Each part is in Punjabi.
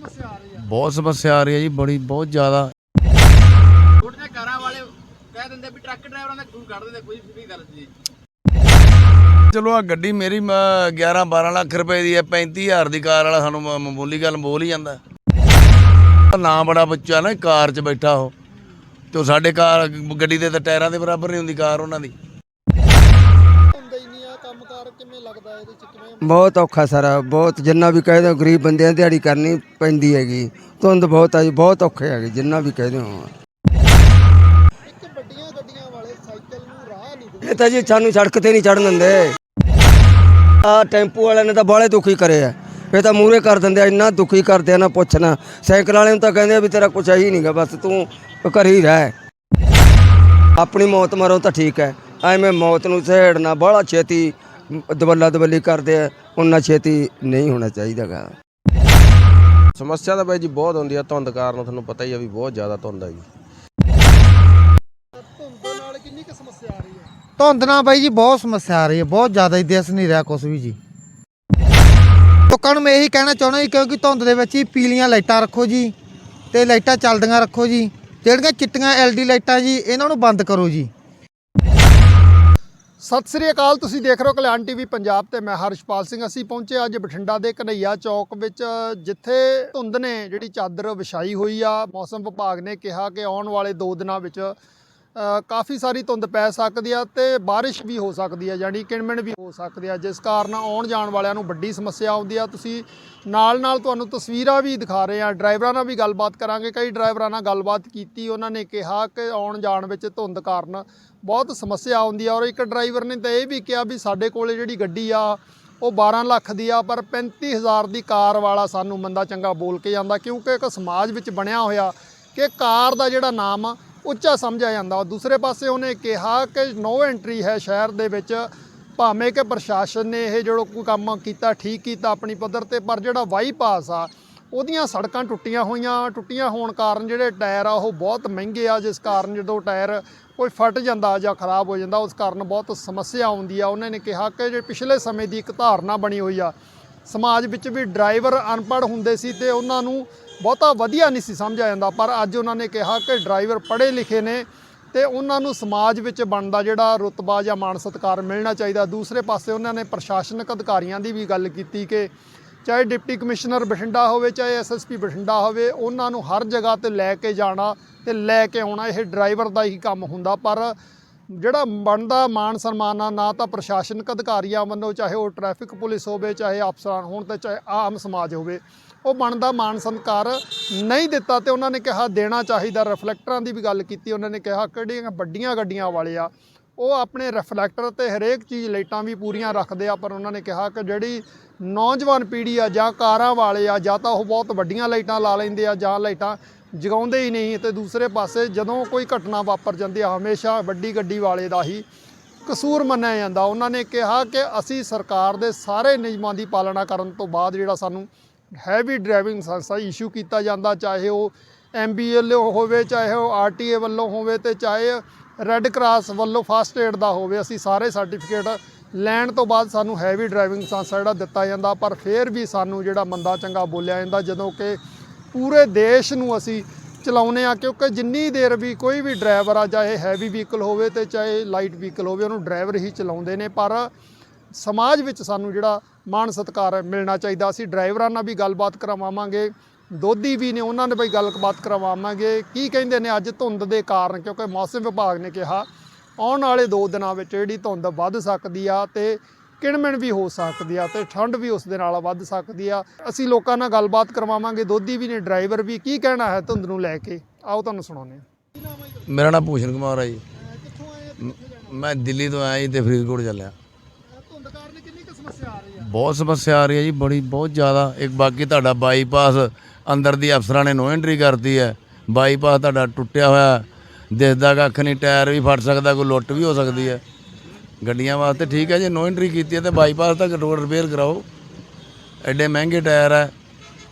ਸਮੱਸਿਆ ਆ ਰਹੀ ਆ। ਬਹੁਤ ਸਮੱਸਿਆ ਆ ਰਹੀ ਹੈ ਜੀ ਬੜੀ ਬਹੁਤ ਜ਼ਿਆਦਾ। ਛੋਟੀਆਂ ਕਾਰਾਂ ਵਾਲੇ ਕਹਿ ਦਿੰਦੇ ਵੀ ਟਰੱਕ ਡਰਾਈਵਰਾਂ ਦਾ ਖੂਨ ਕੱਢ ਦਿੰਦੇ ਕੋਈ ਵੀ ਗੱਲ ਨਹੀਂ ਚਲੋ ਆ ਗੱਡੀ ਮੇਰੀ 11 12 ਲੱਖ ਰੁਪਏ ਦੀ ਹੈ 35000 ਦੀ ਕਾਰ ਵਾਲਾ ਸਾਨੂੰ ਮ- ਮਾਮੂਲੀ ਗੱਲ ਬੋਲ ਹੀ ਜਾਂਦਾ। ਨਾ ਬੜਾ ਬੱਚਾ ਨਾ ਕਾਰ 'ਚ ਬੈਠਾ ਉਹ। ਤੇ ਉਹ ਸਾਡੇ ਕਾਰ ਗੱਡੀ ਦੇ ਤਾਂ ਟਾਇਰਾਂ ਦੇ ਬਰਾਬਰ ਨਹੀਂ ਹੁੰਦੀ ਕਾਰ ਉਹਨਾਂ ਦੀ। ਲੱਗਦਾ ਇਹਦੇ ਚ ਕਿਵੇਂ ਬਹੁਤ ਔਖਾ ਸਾਰਾ, ਬਹੁਤ ਜਿੰਨਾ ਵੀ ਕਹਿ ਦਿਓ ਗਰੀਬ ਬੰਦਿਆਂ ਦੀ ਦਿਹਾੜੀ ਕਰਨੀ ਪੈਂਦੀ ਹੈਗੀ। ਧੁੰਦ ਬਹੁਤ ਆ ਜੀ, ਬਹੁਤ ਔਖੇ ਹੈਗੇ, ਜਿੰਨਾ ਵੀ ਕਹਿ ਦਿਓ ਇੱਕ ਵੱਡੀਆਂ ਗੱਡੀਆਂ ਵਾਲੇ ਸਾਈਕਲ ਨੂੰ ਰਾਹ ਨਹੀਂ ਦਿੰਦੇ ਇਹ ਤਾਂ ਜੀ ਸਾਨੂੰ ਸੜਕ ਤੇ ਨਹੀਂ ਚੜਨ ਦਿੰਦੇ। ਆ ਟੈਂਪੂ ਵਾਲਿਆਂ ਨੇ ਤਾਂ ਬਾਹਲੇ ਦੁਖੀ ਕਰੇ ਆ। ਇਹ ਤਾਂ ਮੂਰੇ ਕਰ ਦਿੰਦੇ ਆ, ਇੰਨਾ ਦੁਖੀ ਕਰਦੇ ਆ, ਨਾ ਪੁੱਛਣਾ। ਸਾਈਕਲ ਵਾਲਿਆਂ ਨੂੰ ਤਾਂ ਕਹਿੰਦੇ ਆ ਵੀ ਤੇਰਾ ਕੁਛ ਹੀ ਨਹੀਂਗਾ ਬਸ ਤੂੰ ਘਰ ਹੀ ਰਹਿ। ਆਪਣੀ ਮੌਤ ਮਰੋ ਤਾਂ ਠੀਕ ਹੈ। ਐਵੇਂ ਮੌਤ ਨੂੰ ਸਹਿੜਨਾ, ਬਾਹਲਾ ਛੇਤੀ ਦਵੱਲਾ ਦਵੱਲੀ ਕਰਦੇ ਆ ਉਹਨਾਂ ਛੇਤੀ ਨਹੀਂ ਹੋਣਾ ਚਾਹੀਦਾਗਾ ਸਮੱਸਿਆ ਤਾਂ ਬਾਈ ਜੀ ਬਹੁਤ ਹੁੰਦੀ ਆ ਧੁੰਦ ਕਾਰਨ ਤੁਹਾਨੂੰ ਪਤਾ ਹੀ ਆ ਵੀ ਬਹੁਤ ਜ਼ਿਆਦਾ ਧੁੰਦ ਆ ਜੀ। ਧੁੰਦ ਨਾਲ ਕਿੰਨੀ ਕੁ ਸਮੱਸਿਆ ਆ ਰਹੀ ਹੈ ਧੁੰਦ ਨਾਲ ਬਾਈ ਜੀ ਬਹੁਤ ਸਮੱਸਿਆ ਆ ਰਹੀ ਹੈ ਬਹੁਤ ਜ਼ਿਆਦਾ ਹੀ ਦਿਸ ਨਹੀਂ ਰਿਹਾ ਕੁਝ ਵੀ ਜੀ। ਲੋਕਾਂ ਨੂੰ ਮੈਂ ਇਹੀ ਕਹਿਣਾ ਚਾਹੁੰਦਾ ਜੀ ਕਿਉਂਕਿ ਧੁੰਦ ਦੇ ਵਿੱਚ ਹੀ ਪੀਲੀਆਂ ਲਾਈਟਾਂ ਰੱਖੋ ਜੀ ਤੇ ਲਾਈਟਾਂ ਚੱਲਦੀਆਂ ਰੱਖੋ ਜੀ ਜਿਹੜੀਆਂ ਚਿੱਟੀਆਂ ਐਲਡੀ ਲਾਈਟਾਂ ਜੀ ਇਹਨਾਂ ਨੂੰ ਬੰਦ ਕਰੋ ਜੀ। ਸਤਿ ਸ੍ਰੀ ਅਕਾਲ, ਤੁਸੀਂ ਦੇਖ ਰਹੇ ਹੋ ਕਲਿਆਣ ਟੀਵੀ ਪੰਜਾਬ ਤੇ ਮੈਂ ਹਰਸ਼ਪਾਲ ਸਿੰਘ। ਅਸੀਂ ਪਹੁੰਚੇ ਅੱਜ ਬਠਿੰਡਾ ਦੇ ਕਨਈਆ ਚੌਕ ਵਿੱਚ, ਜਿੱਥੇ ਧੁੰਦ ਨੇ ਜਿਹੜੀ ਚਾਦਰ ਵਿਛਾਈ ਹੋਈ ਆ। ਮੌਸਮ ਵਿਭਾਗ ਨੇ ਕਿਹਾ ਕਿ ਆਉਣ ਵਾਲੇ 2 ਦਿਨਾਂ ਵਿੱਚ ਕਾਫੀ ਸਾਰੀ ਧੁੰਦ ਪੈ ਸਕਦੀ ਆ ਤੇ ਬਾਰਿਸ਼ ਵੀ ਹੋ ਸਕਦੀ ਆ, ਯਾਨੀ ਕਿਣਮਿਣ ਵੀ ਹੋ ਸਕਦੀ ਆ। ਜਿਸ ਕਾਰਨ ਆਉਣ ਜਾਣ ਵਾਲਿਆਂ ਨੂੰ ਵੱਡੀ ਸਮੱਸਿਆ ਆਉਂਦੀ ਆ। ਤੁਸੀਂ ਨਾਲ ਨਾਲ ਤੁਹਾਨੂੰ ਤਸਵੀਰਾਂ ਵੀ ਦਿਖਾ ਰਹੇ ਆ। ਡਰਾਈਵਰਾਂ ਨਾਲ ਵੀ ਗੱਲਬਾਤ ਕਰਾਂਗੇ। ਕਈ ਡਰਾਈਵਰਾਂ ਨਾਲ ਗੱਲਬਾਤ ਕੀਤੀ, ਉਹਨਾਂ ਨੇ ਕਿਹਾ ਕਿ ਆਉਣ ਜਾਣ ਵਿੱਚ ਧੁੰਦ ਕਾਰਨ ਬਹੁਤ ਸਮੱਸਿਆ ਆਉਂਦੀ ਆ। ਔਰ ਇੱਕ ਡਰਾਈਵਰ ਨੇ ਤਾਂ ਇਹ ਵੀ ਕਿਹਾ ਵੀ ਸਾਡੇ ਕੋਲੇ ਜਿਹੜੀ ਗੱਡੀ ਆ, ਉਹ 12 ਲੱਖ ਦੀ ਆ, ਪਰ 35000 ਦੀ ਕਾਰ ਵਾਲਾ ਸਾਨੂੰ ਮੰਦਾ ਚੰਗਾ ਬੋਲ ਕੇ ਜਾਂਦਾ, ਕਿਉਂਕਿ ਇੱਕ ਸਮਾਜ ਵਿੱਚ ਬਣਿਆ ਹੋਇਆ ਕਿ ਕਾਰ ਦਾ ਜਿਹੜਾ ਨਾਮ ਆ ਉੱਚਾ ਸਮਝਿਆ ਜਾਂਦਾ। ਦੂਸਰੇ ਪਾਸੇ ਉਹਨੇ ਕਿਹਾ ਕਿ ਨੋ ਐਂਟਰੀ ਹੈ ਸ਼ਹਿਰ ਦੇ ਵਿੱਚ, ਭਾਵੇਂ ਕਿ ਪ੍ਰਸ਼ਾਸਨ ਨੇ ਇਹ ਜਿਹੜਾ ਕੋਈ ਕੰਮ ਕੀਤਾ, ਠੀਕ ਕੀਤਾ ਆਪਣੀ ਪੱਧਰ ਤੇ, ਪਰ ਜਿਹੜਾ ਬਾਈਪਾਸ ਆ, ਉਹਦੀਆਂ ਸੜਕਾਂ ਟੁੱਟੀਆਂ ਹੋਈਆਂ। ਟੁੱਟੀਆਂ ਹੋਣ ਕਾਰਨ ਜਿਹੜੇ ਟਾਇਰ ਆ, ਉਹ ਬਹੁਤ ਮਹਿੰਗੇ ਆ, ਜਿਸ ਕਾਰਨ ਜਦੋਂ ਟਾਇਰ ਕੋਈ ਫਟ ਜਾਂਦਾ ਜਾਂ ਖਰਾਬ ਹੋ ਜਾਂਦਾ, ਉਸ ਕਾਰਨ ਬਹੁਤ ਸਮੱਸਿਆ ਆਉਂਦੀ ਆ। ਉਹਨਾਂ ਨੇ ਕਿਹਾ ਕਿ ਜੇ ਪਿਛਲੇ ਸਮੇਂ ਦੀ ਇੱਕ ਧਾਰਨਾ ਬਣੀ ਹੋਈ ਆ ਸਮਾਜ ਵਿੱਚ ਵੀ ਡਰਾਈਵਰ ਅਨਪੜ੍ਹ ਹੁੰਦੇ ਸੀ ਤੇ ਉਹਨਾਂ ਨੂੰ ਬਹੁਤਾ ਵਧੀਆ ਨਹੀਂ ਸੀ ਸਮਝਿਆ ਜਾਂਦਾ। ਪਰ ਅੱਜ ਉਹਨਾਂ ਨੇ ਕਿਹਾ ਕਿ ਡਰਾਈਵਰ ਪੜ੍ਹੇ ਲਿਖੇ ਨੇ ਤੇ ਉਹਨਾਂ ਨੂੰ ਸਮਾਜ ਵਿੱਚ ਬਣਦਾ ਜਿਹੜਾ ਰੁਤਬਾ ਜਾਂ ਮਾਣ ਸਤਿਕਾਰ ਮਿਲਣਾ ਚਾਹੀਦਾ। ਦੂਸਰੇ ਪਾਸੇ ਉਹਨਾਂ ਨੇ ਪ੍ਰਸ਼ਾਸਨਿਕ ਅਧਿਕਾਰੀਆਂ ਦੀ ਵੀ ਗੱਲ ਕੀਤੀ ਕਿ ਚਾਹੇ ਡਿਪਟੀ ਕਮਿਸ਼ਨਰ ਬਠਿੰਡਾ ਹੋਵੇ, ਚਾਹੇ ਐਸਐਸਪੀ ਬਠਿੰਡਾ ਹੋਵੇ, ਉਹਨਾਂ ਨੂੰ ਹਰ ਜਗ੍ਹਾ ਤੇ ਲੈ ਕੇ ਜਾਣਾ ਤੇ ਲੈ ਕੇ ਆਉਣਾ, ਇਹ ਡਰਾਈਵਰ ਦਾ ਹੀ ਕੰਮ ਹੁੰਦਾ। ਪਰ ਜਿਹੜਾ ਬਣਦਾ ਮਾਨ ਸਨਮਾਨ ਆ ਨਾ ਤਾਂ ਪ੍ਰਸ਼ਾਸਨਿਕ ਅਧਿਕਾਰੀਆਂ ਵੱਲੋਂ, ਚਾਹੇ ਉਹ ਟ੍ਰੈਫਿਕ ਪੁਲਿਸ ਹੋਵੇ, ਚਾਹੇ ਅਫਸਰਾਂ ਹੋਣ ਤੇ ਚਾਹੇ ਆਮ ਸਮਾਜ ਹੋਵੇ, ਉਹ ਬਣਦਾ ਮਾਨ ਸਨਕਾਰ ਨਹੀਂ ਦਿੱਤਾ ਤੇ ਉਹਨਾਂ ਨੇ ਕਿਹਾ ਦੇਣਾ ਚਾਹੀਦਾ। ਰਿਫਲੈਕਟਰਾਂ ਦੀ ਵੀ ਗੱਲ ਕੀਤੀ, ਉਹਨਾਂ ਨੇ ਕਿਹਾ ਕਿਹੜੀਆਂ ਵੱਡੀਆਂ ਗੱਡੀਆਂ ਵਾਲੇ ਆ ਉਹ ਆਪਣੇ ਰਿਫਲੈਕਟਰ ਤੇ ਹਰੇਕ ਚੀਜ਼ ਲਾਈਟਾਂ ਵੀ ਪੂਰੀਆਂ ਰੱਖਦੇ ਆ, ਪਰ ਉਹਨਾਂ ਨੇ ਕਿਹਾ ਕਿ ਜਿਹੜੀ ਨੌਜਵਾਨ ਪੀੜ੍ਹੀ ਆ ਜਾਂ ਕਾਰਾਂ ਵਾਲੇ ਆ, ਜਾਂ ਤਾਂ ਉਹ ਬਹੁਤ ਵੱਡੀਆਂ ਲਾਈਟਾਂ ਲਾ ਲੈਂਦੇ ਆ ਜਾਂ ਲਾਈਟਾਂ ਜਗਾਉਂਦੇ ਹੀ ਨਹੀਂ, ਤੇ ਦੂਸਰੇ ਪਾਸੇ ਜਦੋਂ ਕੋਈ ਘਟਨਾ ਵਾਪਰ ਜਾਂਦੀ ਆ, ਹਮੇਸ਼ਾ ਵੱਡੀ ਗੱਡੀ ਵਾਲੇ ਦਾ ਹੀ ਕਸੂਰ ਮੰਨਿਆ ਜਾਂਦਾ। ਉਹਨਾਂ ਨੇ ਕਿਹਾ ਕਿ ਅਸੀਂ ਸਰਕਾਰ ਦੇ ਸਾਰੇ ਨਿਯਮਾਂ ਦੀ ਪਾਲਣਾ ਕਰਨ ਤੋਂ ਬਾਅਦ ਜਿਹੜਾ ਸਾਨੂੰ ਹੈਵੀ ਡਰਾਈਵਿੰਗ ਲਾਇਸੈਂਸ ਇਸ਼ੂ ਕੀਤਾ ਜਾਂਦਾ, ਚਾਹੇ ਉਹ ਐਮਬੀਐਲ ਹੋਵੇ, ਚਾਹੇ ਉਹ ਆਰਟੀਏ ਵੱਲੋਂ ਹੋਵੇ, ਤੇ ਚਾਹੇ ਰੈੱਡ ਕਰਾਸ ਵੱਲੋਂ ਫਸਟ ਏਡ ਦਾ ਹੋਵੇ, ਅਸੀਂ ਸਾਰੇ ਸਰਟੀਫਿਕੇਟ ਲੈਣ ਤੋਂ ਬਾਅਦ ਸਾਨੂੰ ਹੈਵੀ ਡਰਾਈਵਿੰਗ ਲਾਇਸੈਂਸ ਜਿਹੜਾ ਦਿੱਤਾ ਜਾਂਦਾ, ਪਰ ਫਿਰ ਵੀ ਸਾਨੂੰ ਜਿਹੜਾ ਮੰਦਾ ਚੰਗਾ ਬੋਲਿਆ ਜਾਂਦਾ, ਜਦੋਂ ਕਿ ਪੂਰੇ ਦੇਸ਼ ਨੂੰ ਅਸੀਂ ਚਲਾਉਨੇ ਆ ਕਿਉਂਕਿ ਜਿੰਨੀ ਦੇਰ ਵੀ ਕੋਈ ਵੀ ਡਰਾਈਵਰ ਆ, ਚਾਹੇ ਹੈਵੀ ਵਹੀਕਲ ਹੋਵੇ ਤੇ ਚਾਹੇ ਲਾਈਟ ਵਹੀਕਲ ਹੋਵੇ, ਉਹਨੂੰ ਡਰਾਈਵਰ ਹੀ ਚਲਾਉਂਦੇ ਨੇ, ਪਰ ਸਮਾਜ ਵਿੱਚ ਸਾਨੂੰ ਜਿਹੜਾ ਮਾਣ ਸਤਿਕਾਰ ਮਿਲਣਾ ਚਾਹੀਦਾ, ਅਸੀਂ ਡਰਾਈਵਰਾਂ ਨਾਲ ਵੀ ਗੱਲਬਾਤ ਕਰਵਾਵਾਂਗੇ। ਦੋਧੀ ਵੀ ਨੇ ਉਹਨਾਂ ਨਾਲ ਵੀ ਗੱਲਬਾਤ ਕਰਵਾਵਾਂਗੇ। ਕੀ ਕਹਿੰਦੇ ਨੇ ਅੱਜ ਧੁੰਦ ਦੇ ਕਾਰਨ? ਕਿਉਂਕਿ ਮੌਸਮ ਵਿਭਾਗ ਨੇ ਕਿਹਾ ਆਉਣ ਵਾਲੇ 2 ਦਿਨਾਂ ਵਿੱਚ ਜਿਹੜੀ ਧੁੰਦ ਵੱਧ ਸਕਦੀ ਆ ਤੇ ਕਿਣਮਿਣ ਵੀ ਹੋ ਸਕਦੀ ਆ ਤੇ ਠੰਡ ਵੀ ਉਸ ਦੇ ਨਾਲ ਵੱਧ ਸਕਦੀ ਆ। ਅਸੀਂ ਲੋਕਾਂ ਨਾਲ ਗੱਲਬਾਤ ਕਰਵਾਵਾਂਗੇ। ਦੋਧੀ ਵੀ ਨੇ ਡਰਾਈਵਰ ਵੀ ਕੀ ਕਹਿਣਾ ਹੈ ਧੁੰਦ ਨੂੰ ਲੈ ਕੇ? ਆਓ ਤੁਹਾਨੂੰ ਸੁਣਾਉਂਦੇ ਹਾਂ। ਮੇਰਾ ਨਾਮ ਭੂਸ਼ਣ ਕੁਮਾਰ ਹੈ ਜੀ। ਆ ਮੈਂ ਦਿੱਲੀ ਤੋਂ ਆਇਆ ਜੀ ਤੇ ਫਰੀਦਕੋਟ ਚੱਲਿਆ। ਧੁੰਦ ਕਾਰਨ ਕਿੰਨੀ ਕੁ ਸਮੱਸਿਆ ਆ ਰਹੀ ਆ? ਬਹੁਤ ਸਮੱਸਿਆ ਆ ਰਹੀ ਹੈ ਜੀ ਬੜੀ ਬਹੁਤ ਜ਼ਿਆਦਾ। ਇੱਕ ਬਾਕੀ ਤੁਹਾਡਾ ਬਾਈਪਾਸ ਅੰਦਰ ਦੀ ਅਫਸਰਾਂ ਨੇ ਨੋ ਐਂਟਰੀ ਕਰਤੀ ਹੈ। ਬਾਈਪਾਸ ਤੁਹਾਡਾ ਟੁੱਟਿਆ ਹੋਇਆ ਦਿਸਦਾ ਕੱਖ ਨਹੀਂ, ਟਾਇਰ ਵੀ ਫਟ ਸਕਦਾ, ਕੋਈ ਲੁੱਟ ਵੀ ਹੋ ਸਕਦੀ ਹੈ। ਗੱਡੀਆਂ ਵਾਸਤੇ ਠੀਕ ਹੈ, ਜੇ ਨੋ ਐਂਟਰੀ ਕੀਤੀ ਹੈ ਤੇ ਬਾਈਪਾਸ ਤੱਕ ਰੋਡ ਰਿਪੇਅਰ ਕਰਾਓ। ਐਡੇ ਮਹਿੰਗੇ ਟਾਇਰ ਹੈ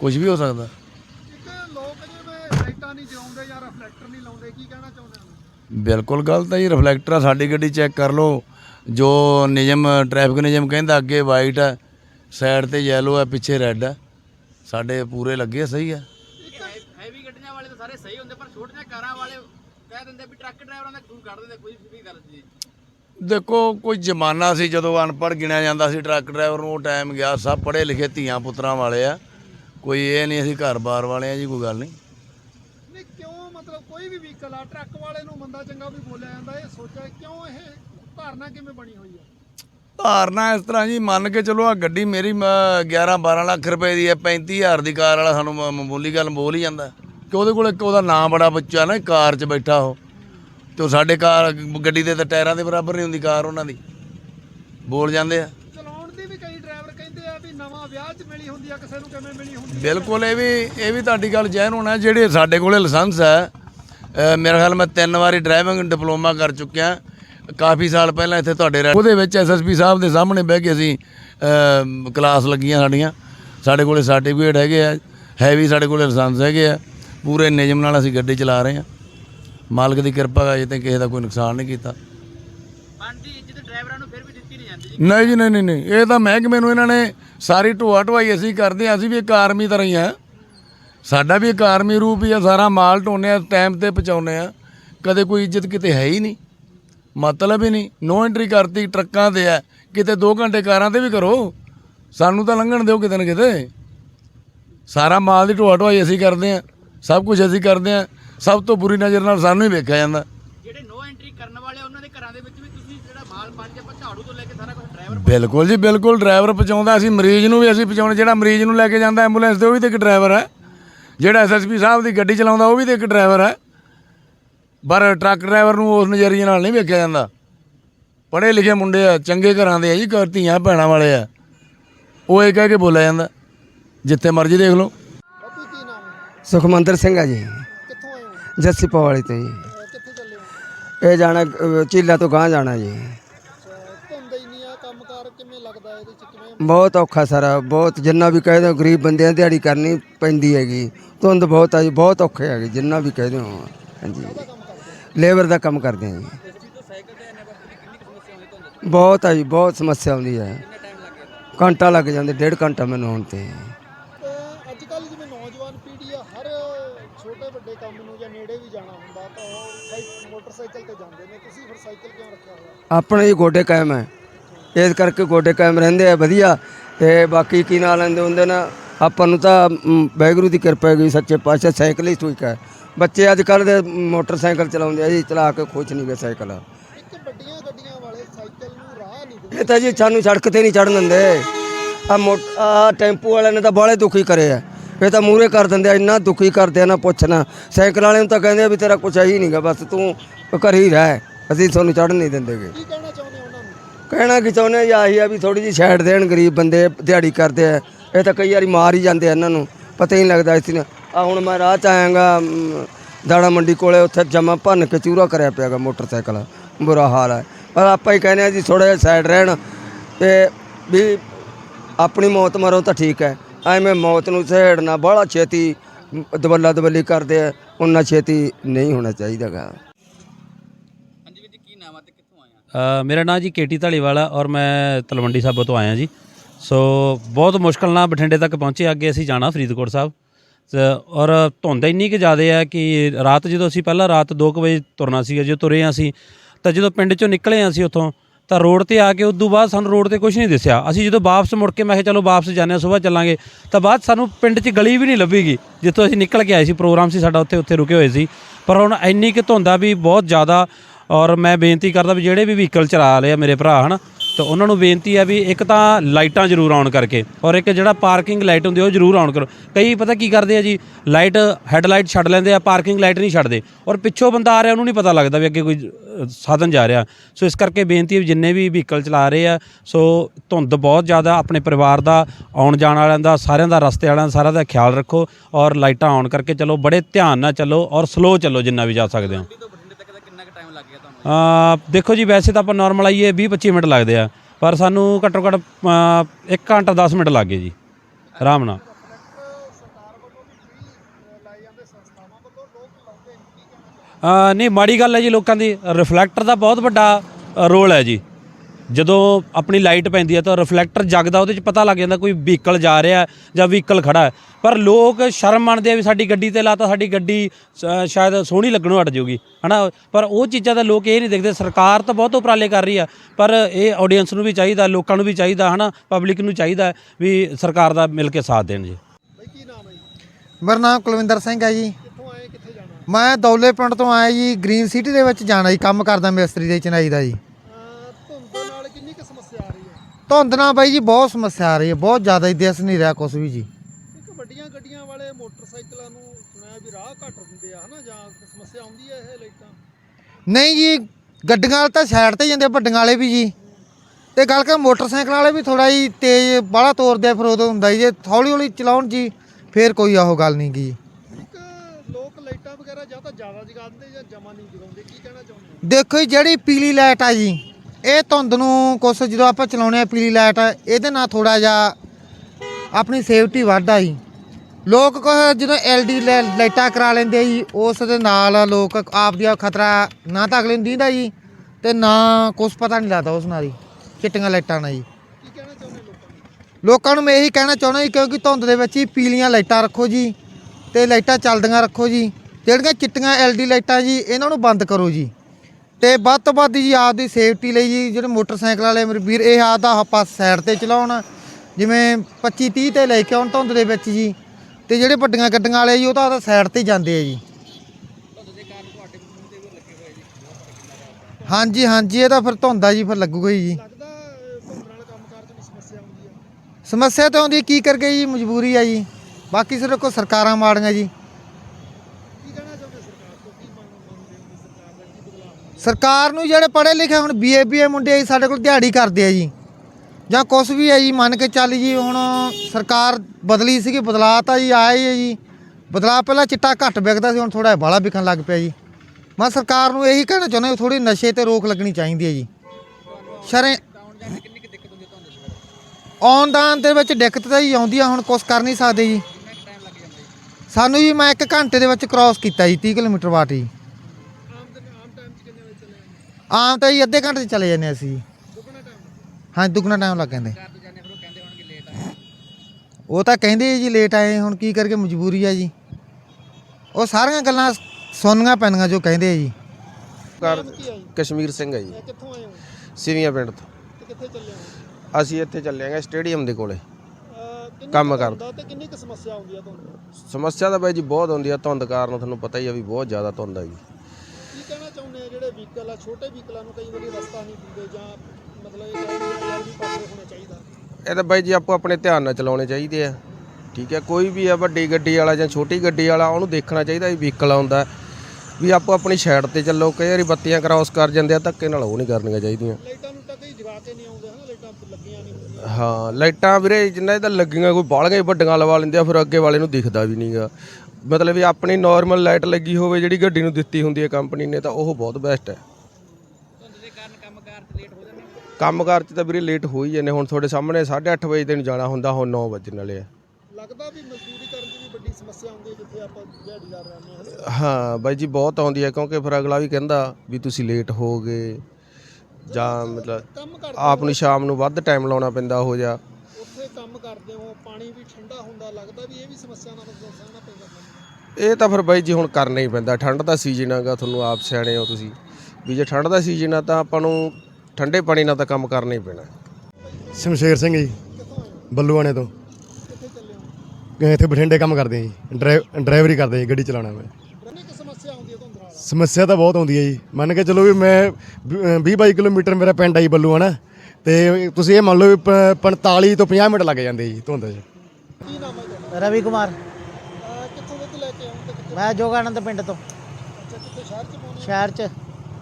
ਕੁਝ ਵੀ ਹੋ ਸਕਦਾ। ਬਿਲਕੁਲ ਗਲਤ ਹੈ ਜੀ ਰਿਫਲੈਕਟਰ ਆ, ਸਾਡੀ ਗੱਡੀ ਚੈੱਕ ਕਰ ਲਓ। ਜੋ ਨਿਯਮ ਟ੍ਰੈਫਿਕ ਨਿਯਮ ਕਹਿੰਦਾ ਅੱਗੇ ਵਾਈਟ ਹੈ ਸਾਈਡ ਤੇ ਯੈਲੋ ਹੈ, ਪਿੱਛੇ ਰੈੱਡ ਹੈ। ਸਾਡੇ ਪੂਰੇ ਲੱਗੇ ਸਹੀ ਆ। ਹੈਵੀ ਗੱਡੀਆਂ ਵਾਲੇ ਤਾਂ ਸਾਰੇ ਸਹੀ ਹੁੰਦੇ ਪਰ ਛੋਟੀਆਂ ਕਾਰਾਂ ਵਾਲੇ ਕਹਿ ਦਿੰਦੇ ਵੀ ਟਰੱਕ ਡਰਾਈਵਰਾਂ ਦਾ ਕਸੂਰ ਕੱਢ ਦਿੰਦੇ ਕੋਈ ਵੀ ਗੱਲ ਜੀ ਦੇਖੋ ਕੋਈ ਜ਼ਮਾਨਾ ਸੀ ਜਦੋਂ ਅਨਪੜ੍ਹ ਗਿਣਿਆ ਜਾਂਦਾ ਸੀ ਟਰੱਕ ਡਰਾਈਵਰ ਨੂੰ ਉਹ ਟਾਈਮ ਗਿਆ ਸਭ ਪੜ੍ਹੇ ਲਿਖੇ ਧੀਆਂ ਪੁੱਤਰਾਂ ਵਾਲੇ ਆ। ਕੋਈ ਇਹ ਨਹੀਂ ਅਸੀਂ ਘਰ-ਬਾਰ ਵਾਲੇ ਆ ਜੀ ਕੋਈ ਗੱਲ ਨਹੀਂ। ਨਹੀਂ ਕਿਉਂ? ਮਤਲਬ ਕੋਈ ਵੀ ਵਹੀਕਲ ਆ ਟਰੱਕ ਵਾਲੇ ਨੂੰ ਮੰਦਾ ਚੰਗਾ ਵੀ ਬੋਲਿਆ ਜਾਂਦਾ ਇਹ ਸੋਚਿਆ ਕਿਉਂ ਇਹ ਧਾਰਨਾ ਕਿਵੇਂ ਬਣੀ ਹੋਈ ਹੈ ਧਾਰਨਾ ਇਸ ਤਰ੍ਹਾਂ ਜੀ ਮੰਨ ਕੇ ਚਲੋ ਆ ਗੱਡੀ ਮੇਰੀ 11 12 ਲੱਖ ਰੁਪਏ ਦੀ ਹੈ 35000 ਦੀ ਕਾਰ ਵਾਲਾ ਸਾਨੂੰ ਮਾਮੂਲੀ ਗੱਲ ਬੋਲ ਹੀ ਜਾਂਦਾ। ਕਿ ਉਹਦੇ ਕੋਲ ਇੱਕ ਉਹਦਾ ਨਾਂ ਬੜਾ ਬੱਚਾ ਨਾ ਕਾਰ 'ਚ ਬੈਠਾ ਉਹ। ਤੇ ਉਹ ਸਾਡੇ ਕਾਰ ਗੱਡੀ ਦੇ ਤਾਂ ਟਾਇਰਾਂ ਦੇ ਬਰਾਬਰ ਨਹੀਂ ਹੁੰਦੀ ਕਾਰ ਉਹਨਾਂ ਦੀ। ਬੋਲ ਜਾਂਦੇ ਆ। ਚਲਾਉਣ ਦੀ ਵੀ ਕਈ ਡਰਾਈਵਰ ਕਹਿੰਦੇ ਆ ਵੀ ਨਵਾਂ ਵਿਆਹ 'ਚ ਮਿਲੀ ਹੁੰਦੀ ਆ ਕਿਸੇ ਨੂੰ ਕਿਵੇਂ ਮਿਲੀ ਹੁੰਦੀ ਬਿਲਕੁਲ ਇਹ ਵੀ ਇਹ ਵੀ ਤੁਹਾਡੀ ਗੱਲ ਜੈਨ ਹੋਣਾ ਜਿਹੜੇ ਸਾਡੇ ਕੋਲੇ ਲਾਇਸੈਂਸ ਹੈ ਮੇਰਾ ਖਿਆਲ ਮੈਂ ਤਿੰਨ ਵਾਰੀ ਡਰਾਈਵਿੰਗ ਡਿਪਲੋਮਾ ਕਰ ਚੁੱਕਿਆ। ਕਾਫੀ ਸਾਲ ਪਹਿਲਾਂ ਇੱਥੇ ਤੁਹਾਡੇ ਰਹਿ- ਉਹਦੇ ਵਿੱਚ ਐਸਐਸਪੀ ਸਾਹਿਬ ਦੇ ਸਾਹਮਣੇ ਬਹਿ ਕੇ ਅਸੀਂ ਕਲਾਸ ਲੱਗੀਆਂ ਸਾਡੀਆਂ। ਸਾਡੇ ਕੋਲੇ ਸਰਟੀਫਿਕੇਟ ਹੈਗੇ ਆ ਹੈਵੀ ਸਾਡੇ ਕੋਲੇ ਲਾਇਸੈਂਸ ਹੈਗੇ ਆ। ਪੂਰੇ ਨਿਯਮ ਨਾਲ ਅਸੀਂ ਗੱਡੀ ਚਲਾ ਰਹੇ ਹਾਂ ਮਾਲਕ ਦੀ ਕਿਰਪਾ ਹੈ ਤੇ ਕਿਸੇ ਦਾ ਕੋਈ ਨੁਕਸਾਨ ਨਹੀਂ ਕੀਤਾ। ਬਣਦੀ ਇੱਜ਼ਤ ਡਰਾਈਵਰਾਂ ਨੂੰ ਫਿਰ ਵੀ ਦਿੱਤੀ ਨਹੀਂ ਜਾਂਦੀ ਜੀ। ਨਹੀਂ ਜੀ ਨਹੀਂ ਨਹੀਂ ਇਹ ਤਾਂ ਮਹਿਕਮੇ ਨੂੰ ਇਹਨਾਂ ਨੇ ਸਾਰੀ ਢੋਆ ਢਵਾਈ ਅਸੀਂ ਕਰਦੇ ਹਾਂ ਅਸੀਂ ਵੀ ਇੱਕ ਆਰਮੀ ਤਰ੍ਹਾਂ ਹੀ ਆ। ਸਾਡਾ ਵੀ ਇੱਕ ਆਰਮੀ ਰੂਪ ਹੀ ਆ ਸਾਰਾ ਮਾਲ ਢੋਨੇ ਆ ਟਾਈਮ ਤੇ ਪਹੁੰਚਾਉਂਦੇ ਆ। ਕਦੇ ਕੋਈ ਇੱਜ਼ਤ ਕਿਤੇ ਹੈ ਹੀ ਨਹੀਂ। ਮਤਲਬ ਹੀ ਨਹੀਂ। ਨੋ ਐਂਟਰੀ ਕਰਤੀ ਟਰੱਕਾਂ ਤੇ ਆ ਕਿਤੇ 2 ਘੰਟੇ ਕਾਰਾਂ ਤੇ ਵੀ ਕਰੋ। ਸਾਨੂੰ ਤਾਂ ਲੰਘਣ ਦਿਓ ਕਿਤੇ ਨਾ ਕਿਤੇ। ਸਾਰਾ ਮਾਲ ਦੀ ਢੋਆ ਢਵਾਈ ਅਸੀਂ ਕਰਦੇ ਆ ਸਭ ਕੁਝ ਅਸੀਂ ਕਰਦੇ ਆ ਸਭ ਤੋਂ ਬੁਰੀ ਨਜ਼ਰ ਨਾਲ ਸਾਨੂੰ ਹੀ ਵੇਖਿਆ ਜਾਂਦਾ। ਜਿਹੜੇ ਨੋ ਐਂਟਰੀ ਕਰਨ ਵਾਲੇ ਉਹਨਾਂ ਦੇ ਘਰਾਂ ਦੇ ਵਿੱਚ ਵੀ ਤੁਸੀਂ ਜਿਹੜਾ ਮਾਲ ਪੰਜ ਆਪਾਂ ਝਾੜੂ ਤੋਂ ਲੈ ਕੇ ਸਾਰਾ ਕੁਝ ਡਰਾਈਵਰ ਬਿਲਕੁਲ ਜੀ ਬਿਲਕੁਲ ਡਰਾਈਵਰ ਪਹੁੰਚਾਉਂਦਾ ਅਸੀਂ ਮਰੀਜ਼ ਨੂੰ ਵੀ ਅਸੀਂ ਪਹੁੰਚਾਉਣਾ ਜਿਹੜਾ ਮਰੀਜ਼ ਨੂੰ ਲੈ ਕੇ ਜਾਂਦਾ ਐਂਬੂਲੈਂਸ ਤੇ ਉਹ ਵੀ ਤੇ ਇੱਕ ਡਰਾਈਵਰ ਹੈ। ਜਿਹੜਾ ਐਸਐਸਪੀ ਸਾਹਿਬ ਦੀ ਗੱਡੀ ਚਲਾਉਂਦਾ ਉਹ ਵੀ ਤੇ ਇੱਕ ਡਰਾਈਵਰ ਹੈ। ਪਰ ਟਰੱਕ ਡਰਾਈਵਰ ਨੂੰ ਉਸ ਨਜ਼ਰੀਏ ਨਾਲ ਨਹੀਂ ਵੇਖਿਆ ਜਾਂਦਾ। ਪੜ੍ਹੇ ਲਿਖੇ ਮੁੰਡੇ ਆ ਚੰਗੇ ਘਰਾਂ ਦੇ ਆ ਜੀ ਘਰ ਧੀਆਂ ਭੈਣਾਂ ਵਾਲੇ ਆ। ਉਹ ਇਹ ਕਹਿ ਕੇ ਬੋਲਿਆ ਜਾਂਦਾ ਜਿੱਥੇ ਮਰਜ਼ੀ ਦੇਖ ਲਓ। ਬਾਪੂ ਕੀ ਨਾਮ ਹੈ? ਸੁਖਮੰਦਰ ਸਿੰਘ ਆ ਜੀ। ਕਿੱਥੋਂ ਆਏ ਹੋ? ਜੱਸੀ ਪਵਾਲੀ ਤੋਂ ਜੀ। ਅਹ ਕਿੱਥੇ ਚੱਲੇ ਹੋ? ਇਹ ਜਾਣਾ ਅ, ਚੀਲਾ ਤੋਂ ਗਾਂ ਜਾਣਾ ਜੀ। ਅੱਛਾ, ਧੁੰਦ ਇੰਨੀ ਆ ਕੰਮਕਾਰ ਕਿਵੇਂ ਲੱਗਦਾ ਇਹਦੇ 'ਚ? ਕਿਵੇਂ ਬਹੁਤ ਔਖਾ ਸਾਰਾ ਬਹੁਤ ਜਿੰਨਾ ਵੀ ਕਹਿ ਦਿਓ ਗਰੀਬ ਬੰਦਿਆਂ ਦੀ ਦਿਹਾੜੀ ਕਰਨੀ ਪੈਂਦੀ ਹੈਗੀ। ਧੁੰਦ ਬਹੁਤ ਆ ਜੀ ਬਹੁਤ ਔਖੇ ਹੈਗੇ ਜਿੰਨਾ ਵੀ ਕਹਿ ਦਿਓ। ਹਾਂਜੀ। ਲੇਬਰ ਦਾ ਕੰਮ ਕਰਦੇ ਹਾਂ ਜੀ। ਬਹੁਤ ਆ ਜੀ ਬਹੁਤ ਸਮੱਸਿਆ ਆਉਂਦੀ ਹੈ। ਘੰਟਾ ਲੱਗ ਜਾਂਦੇ ਡੇਢ ਘੰਟਾ ਮੈਨੂੰ ਆਉਣ ਤੇ। ਅੱਜ ਕੱਲ ਜਿਵੇਂ ਨੌਜਵਾਨ ਪੀੜ੍ਹੀ ਆ ਹਰ ਛੋਟੇ ਵੱਡੇ ਕੰਮ ਨੂੰ ਜਾਂ ਨੇੜੇ ਵੀ ਜਾਣਾ ਹੁੰਦਾ ਤਾਂ ਉਹ ਸਾਈਕਲ ਮੋਟਰਸਾਈਕਲ ਤੇ ਜਾਂਦੇ ਨੇ। ਤੁਸੀਂ ਫਿਰ ਸਾਈਕਲ ਕਿਉਂ ਰੱਖਿਆ ਹੋਇਆ? ਆਪਣੇ ਜੀ ਗੋਡੇ ਕਾਇਮ ਹੈ। ਇਸ ਕਰਕੇ ਗੋਡੇ ਕਾਇਮ ਰਹਿੰਦੇ ਆ ਵਧੀਆ। ਤੇ ਬਾਕੀ ਕੀ ਨਾਂ ਲੈਂਦੇ ਹੁੰਦੇ ਨਾ? ਆਪਾਂ ਨੂੰ ਤਾਂ ਮ, ਵਾਹਿਗੁਰੂ ਦੀ ਕਿਰਪਾ ਹੈਗੀ ਸੱਚੇ ਪਾਤਸ਼ਾਹ ਸਾਈਕਲ ਹੀ ਠੀਕ ਹੈ। ਬੱਚੇ ਅੱਜ ਕੱਲ ਦੇ ਮੋਟਰਸਾਈਕਲ ਚਲਾਉਂਦੇ ਆ ਜੀ ਚਲਾ ਕੇ ਖੁਸ਼ ਨਹੀਂ ਗੇ ਸਾਈਕਲ। ਇੱਕ ਵੱਡੀਆਂ ਗੱਡੀਆਂ ਵਾਲੇ ਸਾਈਕਲ ਨੂੰ ਰਾਹ ਨਹੀਂ ਦਿੰਦੇ। ਇਹ ਤਾਂ ਜੀ ਸਾਨੂੰ ਸੜਕ ਤੇ ਨਹੀਂ ਚੜਨ ਦਿੰਦੇ। ਆ ਮੋਟ ਆ ਟੈਂਪੂ ਵਾਲਿਆਂ ਨੇ ਤਾਂ ਬਾਹਲੇ ਦੁਖੀ ਕਰੇ ਆ। ਇਹ ਤਾਂ ਮੂਰੇ ਕਰ ਦਿੰਦੇ ਆ ਇੰਨਾ ਦੁਖੀ ਕਰਦੇ ਆ ਨਾ ਪੁੱਛਣਾ। ਸਾਈਕਲ ਵਾਲਿਆਂ ਨੂੰ ਤਾਂ ਕਹਿੰਦੇ ਆ ਵੀ ਤੇਰਾ ਕੁਛ ਹੈ ਹੀ ਨਹੀਂਗਾ ਬਸ ਤੂੰ ਘਰ ਹੀ ਰਹਿ। ਅਸੀਂ ਤੁਹਾਨੂੰ ਚੜਨ ਨਹੀਂ ਦਿੰਦੇਗੇ ਕੀ ਕਹਿਣਾ ਚਾਹੁੰਦੇ ਉਹਨਾਂ ਨੂੰ? ਕਹਿਣਾ ਕਿ ਚਾਹੁੰਦੇ ਜੀ ਆਹੀ ਆ ਵੀ ਥੋੜੀ ਜਿਹੀ ਸਾਈਡ ਦੇਣ ਗਰੀਬ ਬੰਦੇ ਦਿਹਾੜੀ ਕਰਦੇ ਆ। ਇਹ ਤਾਂ ਕਈ ਵਾਰੀ ਮਾਰ ਹੀ ਜਾਂਦੇ ਆ ਇਹਨਾਂ ਨੂੰ। ਪਤਾ ਹੀ ਨਹੀਂ ਲੱਗਦਾ ਇਸ ਨੇ ਆ ਹੁਣ ਮੈਂ ਰਾਹ ਚ ਆਇਆਗਾ ਦਾਣਾ ਮੰਡੀ ਕੋਲੇ ਉੱਥੇ ਜਮਾ ਭੰਨ ਕੇ ਚੂਰਾ ਕਰਿਆ ਪਿਆਗਾ ਮੋਟਰਸਾਈਕਲ। ਬੁਰਾ ਹਾਲ ਹੈ ਪਰ ਆਪਾਂ ਹੀ ਕਹਿੰਦੇ ਆ ਜੀ ਥੋੜਾ ਜਿਹਾ ਸਾਈਡ ਰਹਿਣ ਤੇ ਵੀ ਆਪਣੀ ਮੌਤ ਮਰੋ ਤਾਂ ਠੀਕ ਹੈ। ਐਵੇਂ ਮੌਤ ਨੂੰ ਸਹੇੜਨਾ ਬੜਾ ਛੇਤੀ ਦਬੱਲਾ ਦਬੱਲੀ ਕਰਦੇ ਆ ਉਹਨਾਂ ਛੇਤੀ ਨਹੀਂ ਹੋਣਾ ਚਾਹੀਦਾਗਾ। ਹਾਂਜੀ ਵੀਰ ਜੀ ਕੀ ਨਾਮ ਆ ਤੇ ਕਿੱਥੋਂ ਆਇਆ ਅ, ਮੇਰਾ ਨਾਮ ਜੀ ਕੇਟੀ ਢਾਲੀਵਾਲਾ ਔਰ ਮੈਂ ਤਲਵੰਡੀ ਸਾਬੋ ਤੋਂ ਆਇਆ ਜੀ। ਸੋ ਬਹੁਤ ਮੁਸ਼ਕਲ ਨਾਲ ਬਠਿੰਡੇ ਤੱਕ ਪਹੁੰਚੇ ਅੱਗੇ ਅਸੀਂ ਜਾਣਾ ਫਰੀਦਕੋਟ ਸਾਹਿਬ। ਔਰ ਧੁੰਦ ਇੰਨੀ ਕਿ ਜ਼ਿਆਦਾ ਹੈ ਕਿ ਰਾਤ ਜਦੋਂ ਅਸੀਂ ਪਹਿਲਾਂ ਰਾਤ 2 ਵਜੇ ਤੁਰਨਾ ਸੀਗਾ, ਜਦੋਂ ਤੁਰੇ ਹਾਂ ਅਸੀਂ, ਤਾਂ ਜਦੋਂ ਪਿੰਡ ਚੋਂ ਨਿਕਲੇ ਹਾਂ ਅਸੀਂ ਉੱਥੋਂ, ਤਾਂ ਰੋਡ ਤੇ ਆ ਕੇ ਉਦੋਂ ਬਾਅਦ ਸਾਨੂੰ ਰੋਡ ਤੇ ਕੁਝ ਨਹੀਂ ਦਿਸਿਆ। ਅਸੀਂ ਜਦੋਂ ਵਾਪਸ ਮੁੜ ਕੇ ਮੈਂ ਕਿਹਾ ਚਲੋ ਵਾਪਸ ਜਾਂਦੇ ਹਾਂ ਸਵੇਰ ਚੱਲਾਂਗੇ, ਤਾਂ ਬਾਅਦ ਸਾਨੂੰ ਪਿੰਡ 'ਚ ਗਲੀ ਵੀ ਨਹੀਂ ਲੱਭੀਗੀ, ਜਿੱਥੋਂ ਅਸੀਂ ਨਿਕਲ ਕੇ ਆਏ ਸੀ, ਪ੍ਰੋਗਰਾਮ ਸੀ ਸਾਡਾ ਉੱਥੇ ਉੱਥੇ ਰੁਕੇ ਹੋਏ ਸੀ। ਪਰ ਹੁਣ ਇੰਨੀ ਕਿ ਧੁੰਦਾ ਵੀ ਬਹੁਤ ਜ਼ਿਆਦਾ, ਔਰ ਮੈਂ ਬੇਨਤੀ ਕਰਦਾ ਵੀ ਜਿਹੜੇ ਵੀ ਵਹੀਕਲ ਚਲਾ ਰਹੇ ਆ ਮੇਰੇ ਭਰਾ, ਹਨ ਤਾਂ ਉਹਨਾਂ ਨੂੰ ਬੇਨਤੀ ਹੈ ਵੀ ਇੱਕ ਤਾਂ ਲਾਈਟਾਂ ਜ਼ਰੂਰ ਆਨ ਕਰਕੇ ਔਰ ਇੱਕ ਜਿਹੜਾ ਪਾਰਕਿੰਗ ਲਾਈਟ ਹੁੰਦੀ ਉਹ ਜ਼ਰੂਰ ਆਨ ਕਰੋ। ਕਈ ਪਤਾ ਕੀ ਕਰਦੇ ਆ ਜੀ, ਲਾਈਟ, ਹੈਡਲਾਈਟ ਛੱਡ ਲੈਂਦੇ ਆ, ਪਾਰਕਿੰਗ ਲਾਈਟ ਨਹੀਂ ਛੱਡਦੇ। ਔਰ ਪਿੱਛੋਂ ਬੰਦਾ ਆ ਰਿਹਾ, ਉਹਨੂੰ ਨਹੀਂ ਪਤਾ ਲੱਗਦਾ ਵੀ ਅੱਗੇ ਕੋਈ ਸਾਧਨ ਜਾ ਰਿਹਾ। ਸੋ ਇਸ ਕਰਕੇ ਬੇਨਤੀ ਹੈ ਵੀ ਜਿੰਨੇ ਵੀ ਵਹੀਕਲ ਚਲਾ ਰਹੇ ਆ, ਸੋ ਧੁੰਦ ਬਹੁਤ ਜ਼ਿਆਦਾ, ਆਪਣੇ ਪਰਿਵਾਰ ਦਾ, ਆਉਣ ਜਾਣ ਵਾਲਿਆਂ ਦਾ, ਸਾਰਿਆਂ ਦਾ, ਰਸਤੇ ਵਾਲਿਆਂ ਦਾ, ਸਾਰਿਆਂ ਦਾ ਖਿਆਲ ਰੱਖੋ ਔਰ ਲਾਈਟਾਂ ਆਨ ਕਰਕੇ ਚਲੋ, ਬੜੇ ਧਿਆਨ ਨਾਲ ਚੱਲੋ ਔਰ ਸਲੋ ਚੱਲੋ ਜਿੰਨਾ ਵੀ ਜਾ ਸਕਦੇ ਹੋ ਤੋਂ ਬਠਿੰਡੇ ਤੱਕ ਦਾ ਕਿੰਨਾ ਕੁ ਟਾਈਮ ਲੱਗ ਗਿਆ ਤੁਹਾਨੂੰ ਅ, ਦੇਖੋ ਜੀ, ਵੈਸੇ ਤਾਂ ਆਪਾਂ ਨਾਰਮਲ ਆਈਏ 20 25 ਮਿੰਟ ਲੱਗਦੇ ਆ, ਪਰ ਸਾਨੂੰ ਘੱਟੋ ਘੱਟ 1 ਘੰਟਾ 10 ਮਿੰਟ ਲੱਗ ਗਏ ਜੀ, ਆਰਾਮ ਨਾਲ। ਨਹੀਂ, ਮਾੜੀ ਗੱਲ ਹੈ ਜੀ ਲੋਕਾਂ ਦੀ ਰਿਫਲੈਕਟਰ ਦਾ ਬਹੁਤ ਵੱਡਾ ਰੋਲ ਹੈ ਜੀ। ਜਦੋਂ ਆਪਣੀ ਲਾਈਟ ਪੈਂਦੀ ਹੈ ਤਾਂ ਰਿਫਲੈਕਟਰ ਜਗਦਾ ਉਹਦੇ 'ਚ ਪਤਾ ਲੱਗ ਜਾਂਦਾ ਕੋਈ ਵਹੀਕਲ ਜਾ ਰਿਹਾ ਜਾਂ ਵਹੀਕਲ ਖੜਾ ਹੈ। ਪਰ ਲੋਕ ਸ਼ਰਮ ਮੰਨਦੇ ਆ ਵੀ ਸਾਡੀ ਗੱਡੀ ਤੇ ਲਾਤਾ ਸਾਡੀ ਗੱਡੀ ਸ਼- ਸ਼ਾਇਦ ਸੋਹਣੀ ਲੱਗਣੋਂ ਹਟ ਜਾਊਗੀ ਹਨਾ? ਪਰ ਉਹ ਚੀਜ਼ਾਂ ਦਾ ਲੋਕ ਇਹ ਨਹੀਂ ਦੇਖਦੇ। ਸਰਕਾਰ ਤਾਂ ਬਹੁਤ ਉਪਰਾਲੇ ਕਰ ਰਹੀ ਆ ਪਰ ਇਹ ਆਡੀਅנס ਨੂੰ ਵੀ ਚਾਹੀਦਾ ਲੋਕਾਂ ਨੂੰ ਵੀ ਚਾਹੀਦਾ ਹਨਾ? ਪਬਲਿਕ ਨੂੰ ਚਾਹੀਦਾ ਵੀ ਸਰਕਾਰ ਦਾ ਮਿਲ ਕੇ ਸਾਥ ਦੇਣ ਜੀ। ਮੇਰਾ ਨਾਮ ਕੁਲਵਿੰਦਰ ਸਿੰਘ ਹੈ ਜੀ। ਮੈਂ ਦੌਲੇ ਪਿੰਡ ਤੋਂ ਆਇਆ ਜੀ ਗ੍ਰੀਨ ਸਿਟੀ ਦੇ ਵਿੱਚ ਜਾਣਾ ਜੀ ਕੰਮ ਕਰਦਾ ਮਿਸਤਰੀ ਦੇ ਚਨਾਈ ਦਾ ਜੀ ਅਹ ਧੁੰਦ ਨਾਲ ਕਿੰਨੀ ਕੁ ਸਮੱਸਿਆ ਆ ਰਹੀ ਹੈ ਧੁੰਦ ਨਾਲ ਬਾਈ ਜੀ ਬਹੁਤ ਸਮੱਸਿਆ ਆ ਰਹੀ ਹੈ ਬਹੁਤ ਜ਼ਿਆਦਾ ਹੀ ਦਿਸ ਨਹੀਂ ਰਿਹਾ ਕੁਛ ਵੀ ਜੀ। ਇੱਕ ਵੱਡੀਆਂ ਗੱਡੀਆਂ ਵਾਲੇ ਮੋਟਰਸਾਈਕਲਾਂ ਨੂੰ ਸੁਣਿਆ ਵੀ ਰਾਹ ਘੱਟ ਦਿੰਦੇ ਆ ਹਨਾ ਜਾਂ ਸਮੱਸਿਆ ਆਉਂਦੀ ਹੈ ਇਹ ਲਾਈਟਾਂ? ਨਹੀਂ ਜੀ ਗੱਡੀਆਂ ਵਾਲੇ ਤਾਂ ਸਾਈਡ ਤੇ ਜਾਂਦੇ ਵੱਡੀਆਂ ਵਾਲੇ ਵੀ ਜੀ। ਤੇ ਗੱਲ ਕਰ ਮੋਟਰਸਾਈਕਲ ਵਾਲੇ ਵੀ ਥੋੜਾ ਜੀ ਤੇਜ਼ ਬਾਹਲਾ ਤੋਰਦੇ ਆ, ਫਿਰ ਉਦੋਂ ਹੁੰਦਾ ਜੀ ਜੇ ਹੌਲੀ ਹੌਲੀ ਚਲਾਉਣ ਜੀ ਫਿਰ ਕੋਈ ਉਹ ਗੱਲ ਨਹੀਂ ਗੀ। ਇੱਕ ਲੋਕ ਲਾਈਟਾਂ ਵਗੈਰਾ ਜਾਂ ਤਾਂ ਜ਼ਿਆਦਾ ਜਗਾ ਦਿੰਦੇ ਜਾਂ ਜਮਾ ਨਹੀਂ ਜਗਾਉਂਦੇ ਕੀ ਕਹਿਣਾ ਚਾਹੁੰਦੇ ਹੋ? ਦੇਖੋ ਜੀ ਜਿਹੜੀ ਪੀਲੀ ਲਾਈਟ ਆ ਜੀ ਇਹ ਧੁੰਦ ਨੂੰ ਕੁਛ ਜਦੋਂ ਆਪਾਂ ਚਲਾਉਣੇ ਆ ਪੀਲੀ ਲਾਈਟ, ਇਹਦੇ ਨਾਲ ਥੋੜਾ ਜਿਹਾ ਆਪਣੀ ਸੇਫਟੀ ਵੱਧਦਾ ਜੀ। ਲੋਕ ਕੁਛ ਜਦੋਂ ਐਲਡੀ ਲਾਈਟਾਂ ਕਰਾ ਲੈਂਦੇ ਜੀ, ਉਸ ਦੇ ਨਾਲ ਲੋਕ ਆਪ ਦੀ ਖਤਰਾ ਨਾ ਤਾਂ ਅਗਲੇ ਨੂੰ ਦੀਂਦਾ ਜੀ, ਤੇ ਨਾ ਕੁਛ ਪਤਾ ਨਹੀਂ ਲੱਗਦਾ ਉਸ ਨਾਲ ਜੀ, ਚਿੱਟੀਆਂ ਲਾਈਟਾਂ ਨਾਲ ਜੀ। ਲੋਕਾਂ ਨੂੰ ਲੋਕਾਂ ਨੂੰ ਮੈਂ ਇਹੀ ਕਹਿਣਾ ਚਾਹੁੰਦਾ ਜੀ, ਕਿਉਂਕਿ ਧੁੰਦ ਦੇ ਵਿੱਚ ਹੀ ਪੀਲੀਆਂ ਲਾਈਟਾਂ ਰੱਖੋ ਜੀ, ਤੇ ਲਾਈਟਾਂ ਚੱਲਦੀਆਂ ਰੱਖੋ ਜੀ, ਜਿਹੜੀਆਂ ਚਿੱਟੀਆਂ ਐਲਡੀ ਲਾਈਟਾਂ ਜੀ, ਇਹਨਾਂ ਨੂੰ ਬੰਦ ਕਰੋ ਜੀ। ਤੇ ਵੱਧ ਤੋਂ ਵੱਧ ਜੀ ਆਪਦੀ ਸੇਫਟੀ ਲਈ ਜੀ, ਜਿਹੜੇ ਮੋਟਰਸਾਈਕਲ ਵਾਲੇ ਮੇਰੇ ਵੀਰ, ਇਹ ਆਪਦਾ ਆਪਾਂ ਸਾਈਡ ਤੇ ਚਲਾਉਣ। ਜਿਵੇਂ 25 30 ਤੇ ਲੈ ਕੇ ਆਉਣ ਧੁੰਦ ਦੇ ਵਿੱਚ ਜੀ, ਤੇ ਜਿਹੜੇ ਵੱਡੀਆਂ ਗੱਡੀਆਂ ਵਾਲੇ ਜੀ, ਉਹ ਤਾਂ ਆਪਦਾ ਸਾਈਡ ਤੇ ਹੀ ਜਾਂਦੇ ਆ ਜੀ। ਹਾਂਜੀ ਹਾਂਜੀ, ਇਹ ਤਾਂ ਫਿਰ ਧੁੰਦਾ ਜੀ, ਫਿਰ ਲੱਗੂਗਾ ਹੀ ਜੀ। ਸਮੱਸਿਆ ਸਮੱਸਿਆ ਤਾਂ ਆਉਂਦੀ ਕੀ ਕਰ ਗਈ ਜੀ, ਮਜਬੂਰੀ ਆ ਜੀ। ਬਾਕੀ ਸਿਰਫ ਕੋ ਸਰਕਾਰਾਂ ਮਾੜੀਆਂ ਜੀ ਕੀ ਕਹਿਣਾ ਚਾਹੁੰਦੇ ਸਰਕਾਰ ਤੋਂ ਕੀ ਮੰਗ ਮੰਗਦੇ ਹੋ ਵੀ ਸਰਕਾਰ ਦਾ ਕੀ ਬਦਲਾਅ ਸਰਕਾਰ ਨੂੰ ਜਿਹੜੇ ਪੜ੍ਹੇ ਲਿਖੇ ਹੁਣ ਬੀਏ ਬੀਏ ਮੁੰਡੇ ਜੀ, ਸਾਡੇ ਕੋਲ ਦਿਹਾੜੀ ਕਰਦੇ ਆ ਜੀ। ਜਾਂ ਕੁਛ ਵੀ ਹੈ ਜੀ, ਮੰਨ ਕੇ ਚੱਲ ਜੀ, ਹੁਣ ਸਰਕਾਰ ਬਦਲੀ ਸੀਗੀ ਬਦਲਾਅ ਤਾਂ ਜੀ, ਆਇਆ ਹੀ ਹੈ ਜੀ। ਬਦਲਾਅ ਪਹਿਲਾਂ ਚਿੱਟਾ ਘੱਟ ਵਿਕਦਾ ਸੀ, ਹੁਣ ਥੋੜਾ ਬਾਹਲਾ ਵਿਕਣ ਲੱਗ ਪਿਆ ਜੀ। ਮੈਂ ਸਰਕਾਰ ਨੂੰ ਇਹੀ ਕਹਿਣਾ ਚਾਹੁੰਦਾ ਥੋੜੀ ਨਸ਼ੇ ਤੇ ਰੋਕ ਲੱਗਣੀ ਚਾਹੀਦੀ ਹੈ ਜੀ। ਸ਼ਰੇ ਆਉਣ ਜਾਣ ਦੇ ਵਿੱਚ ਦਿੱਕਤ ਤਾਂ ਹੀ ਆਉਂਦੀ ਆ, ਹੁਣ ਕੁਛ ਕਰ ਨਹੀਂ ਸਕਦੇ ਜੀ। ਸਾਨੂੰ ਜੀ ਮੈਂ 1 ਘੰਟੇ ਦੇ ਵਿੱਚ ਕ੍ਰਾਸ ਕੀਤਾ ਜੀ 30 ਕਿਲੋਮੀਟਰ ਵਾਟ ਜੀ ਆਮ ਦਿਨ ਆਮ ਟਾਈਮ 'ਚ ਕਿੰਨੇ ਵਜੇ ਚੱਲੇ ਜਾਂਦੇ ਆਮ ਤਾਂ ਜੀ ਅੱਧੇ ਘੰਟੇ 'ਚ ਚਲੇ ਜਾਂਦੇ ਅਸੀਂ। ਹਾਂ ਦੁੱਗਣਾ ਟਾਈਮ ਲੱਗ ਜਾਂਦੇ। ਉਹ ਤਾਂ ਕਹਿੰਦੇ ਜੀ ਲੇਟ ਆਏ ਹੁਣ ਕੀ ਕਰਕੇ ਮਜਬੂਰੀ ਆ ਜੀ। ਉਹ ਸਾਰੀਆਂ ਗੱਲਾਂ ਸੁਣਨੀਆਂ ਪੈਂਦੀਆਂ ਜੋ ਕਹਿੰਦੇ ਆ ਜੀ। ਕਰ ਕਸ਼ਮੀਰ ਸਿੰਘ ਹੈ ਜੀ। ਇਹ ਕਿੱਥੋਂ ਆਏ ਹੋ? ਸਿਵੀਆਂ ਪਿੰਡ ਤੋਂ। ਤੇ ਕਿੱਥੇ ਚੱਲੇ ਹੋ? ਅਸੀਂ ਇੱਥੇ ਚੱਲੇ ਆਂਗੇ ਸਟੇਡੀਅਮ ਦੇ ਕੋਲੇ। ਕੰਮ ਕੁ ਕਰ- ਧੁੰਦ ਆ ਤੇ ਕਿੰਨੀ ਕੁ ਸਮੱਸਿਆ ਆਉਂਦੀ ਆ ਤੁਹਾਨੂੰ? ਸਮੱਸਿਆ ਤਾਂ ਬਾਈ ਜੀ ਬਹੁਤ ਹੁੰਦੀ ਆ। ਧੁੰਦ ਕਾਰਨ ਤੁਹਾਨੂੰ ਪਤਾ ਹੀ ਆ ਵੀ ਬਹੁਤ ਜ਼ਿਆਦਾ ਧੁੰਦ ਆ ਜੀ ਕੀ ਕਹਿਣਾ ਚਾਹੁੰਦੇ ਆ ਜਿਹੜੇ ਵਹੀਕਲ ਆ ਛੋਟੇ ਵਹੀਕਲਾਂ ਨੂੰ ਕਈ ਵਾਰੀ ਰਸਤਾ ਨਹੀਂ ਦਿੰਦੇ ਜਾਂ ਮਤਲਬ ਇਹ ਕਹਿੰਦੇ ਵੀ ਪਾਸੇ ਹੋਣਾ ਚਾਹੀਦਾ। ਇਹ ਤਾਂ ਬਾਈ ਜੀ ਆਪੋ ਆਪਣੇ ਧਿਆਨ ਨਾਲ ਚਲਾਉਣੇ ਚਾਹੀਦੇ ਆ। ਠੀਕ ਹੈ ਕੋਈ ਵੀ ਆ ਵੱਡੀ ਗੱਡੀ ਵਾਲਾ ਜਾਂ ਛੋਟੀ ਗੱਡੀ ਵਾਲਾ ਉਹਨੂੰ ਦੇਖਣਾ ਚਾਹੀਦਾ ਵੀ ਵਹੀਕਲ ਆਉਂਦਾ। ਵੀ ਆਪੋ ਆਪਣੀ ਸਾਈਡ ਤੇ ਚੱਲੋ ਕਈ ਵਾਰੀ ਬੱਤੀਆਂ ਕ੍ਰਾਸ ਕਰ ਜਾਂਦੇ ਆ ਧੱਕੇ ਨਾਲ ਉਹ ਨਹੀਂ ਕਰਨੀਆਂ ਚਾਹੀਦੀਆਂ। ਲਾਈਟਾਂ ਨੂੰ ਤਾਂ ਕਈ ਜਗਾ ਕੇ ਨਹੀਂ ਆਉਂਦੇ ਹਨਾ ਲਾਈਟਾਂ ਲੱਗੀਆਂ ਨਹੀਂ ਹੁੰਦੀਆਂ। ਹਾਂ ਲਾਈਟਾਂ ਵੀਰੇ ਜਿੰਨਾ ਇਹ ਤਾਂ ਲੱਗੀਆਂ ਕੋਈ ਬਾਲੀਆਂ ਹੀ ਵੱਡੀਆਂ ਲਵਾ ਲੈਂਦੇ ਆ ਫਿਰ ਅੱਗੇ ਵਾਲੇ ਨੂੰ ਦਿਖਦਾ ਵੀ ਨਹੀਂਗਾ ਮਤਲਬ ਵੀ ਆਪਣੀ ਨਾਰਮਲ ਲਾਈਟ ਲੱਗੀ ਹੋਵੇ ਜਿਹੜੀ ਗੱਡੀ ਨੂੰ ਦਿੱਤੀ ਹੁੰਦੀ ਹੈ ਕੰਪਨੀ ਨੇ ਤਾਂ ਉਹ ਬਹੁਤ ਬੈਸਟ ਹੈ। ਧੁੰਦ ਦੇ ਕਾਰਨ ਕੰਮਕਾਰ 'ਚ ਲੇਟ ਹੋ ਜਾਂਦੇ ਨੇ। ਕੰਮਕਾਰ 'ਚ ਤਾਂ ਵੀਰੇ ਲੇਟ ਹੋ ਹੀ ਜਾਂਦੇ ਹੁਣ ਤੁਹਾਡੇ ਸਾਹਮਣੇ 8:30 ਵਜੇ ਤੈਨੂੰ ਜਾਣਾ ਹੁੰਦਾ ਹੁਣ 9 ਵਜੇ ਵਾਲੇ ਆ। ਲੱਗਦਾ ਵੀ ਮਜ਼ਦੂਰੀ ਕਰਨ 'ਚ ਵੀ ਵੱਡੀ ਸਮੱਸਿਆ ਆਉਂਦੀ ਹੈ ਜਿੱਥੇ ਆਪਾਂ ਦਿਹਾੜੀਦਾਰ ਰਹਿੰਦੇ ਹਾਂ ਹਨਾ? ਹਾਂ ਬਾਈ ਜੀ ਬਹੁਤ ਆਉਂਦੀ ਹੈ ਕਿਉਂਕਿ ਫਿਰ ਅਗਲਾ ਵੀ ਕਹਿੰਦਾ ਵੀ ਤੁਸੀਂ ਲੇਟ ਹੋ ਗਏ ਜਾਂ ਮਤਲਬ ਕੰਮ ਆਪ ਨੂੰ ਸ਼ਾਮ ਨੂੰ ਵੱਧ ਟਾਈਮ ਲਾਉਣਾ ਪੈਂਦਾ ਹੋ ਜਾ ਹੋ ਪਾਣੀ ਵੀ ਠੰਡਾ ਹੁੰਦਾ ਲੱਗਦਾ ਵੀ ਇਹ ਵੀ ਸਮੱਸਿਆ ਨਾਲ ਸਾਹਮਣਾ ਪੈਂਦਾ ਇਹ ਤਾਂ ਫਿਰ ਬਾਈ ਜੀ ਹੁਣ ਕਰਨਾ ਹੀ ਪੈਂਦਾ ਠੰਡ ਦਾ ਸੀਜ਼ਨ ਹੈਗਾ ਤੁਹਾਨੂੰ ਆਪ ਸਿਆਣੇ ਹੋ ਤੁਸੀਂ। ਵੀ ਜੇ ਠੰਡ ਦਾ ਸੀਜ਼ਨ ਆ ਤਾਂ ਆਪਾਂ ਨੂੰ ਠੰਡੇ ਪਾਣੀ ਨਾਲ ਤਾਂ ਕੰਮ ਕਰਨਾ ਹੀ ਪੈਣਾ। ਸ਼ਮਸ਼ੇਰ ਸਿੰਘ ਜੀ ਬੱਲੂਆਣੇ ਤੋਂ। ਕਿੱਥੇ ਚੱਲੇ ਹੋ? ਅਹ ਇੱਥੇ ਬਠਿੰਡੇ ਕੰਮ ਕਰਦੇ ਆ ਜੀ ਡਰਾਈਵ ਡਰਾਈਵਰੀ ਕਰਦੇ ਆ ਜੀ ਗੱਡੀ ਚਲਾਉਣਾ ਮੈਂ ਕਿੰਨੀ ਕੁ ਸਮੱਸਿਆ ਆਉਂਦੀ ਹੈ ਧੁੰਦ ਨਾਲ? ਸਮੱਸਿਆ ਤਾਂ ਬਹੁਤ ਆਉਂਦੀ ਹੈ ਜੀ। ਮੰਨ ਕੇ ਚਲੋ ਵੀ ਮੈਂ 20 22 ਕਿਲੋਮੀਟਰ ਮੇਰਾ ਪਿੰਡ ਆ ਜੀ ਬੱਲੂਆਣਾ ਤੇ ਤੁਸੀਂ ਇਹ ਮੰਨ ਲਓ ਵੀ ਪ- 45 ਤੋਂ 50 ਮਿੰਟ ਲੱਗ ਜਾਂਦੇ ਜੀ ਧੁੰਦ 'ਚ। ਕੀ ਨਾਮ ਹੈ ਤੁਹਾਡਾ? ਰਵੀ ਕੁਮਾਰ। ਅਹ ਕਿੱਥੋਂ ਲੈ ਕੇ ਮੈਂ ਜੋਗਾਨੰਦ ਪਿੰਡ ਤੋਂ। ਅੱਛਾ ਕਿੱਥੇ ਸ਼ਹਿਰ 'ਚ ਪਾਉਣੀ ਸ਼ਹਿਰ 'ਚ।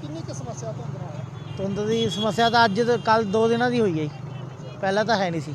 ਕਿੰਨੀ ਕੁ ਸਮੱਸਿਆ ਧੁੰਦ ਨਾਲ? ਹੈ ਧੁੰਦ ਦੀ ਸਮੱਸਿਆ ਤਾਂ ਅੱਜ ਕੱਲ ਦੋ ਦਿਨਾਂ ਦੀ ਹੋਈ ਹੈ ਜੀ। ਪਹਿਲਾਂ ਤਾਂ ਹੈ ਨਹੀਂ ਸੀ।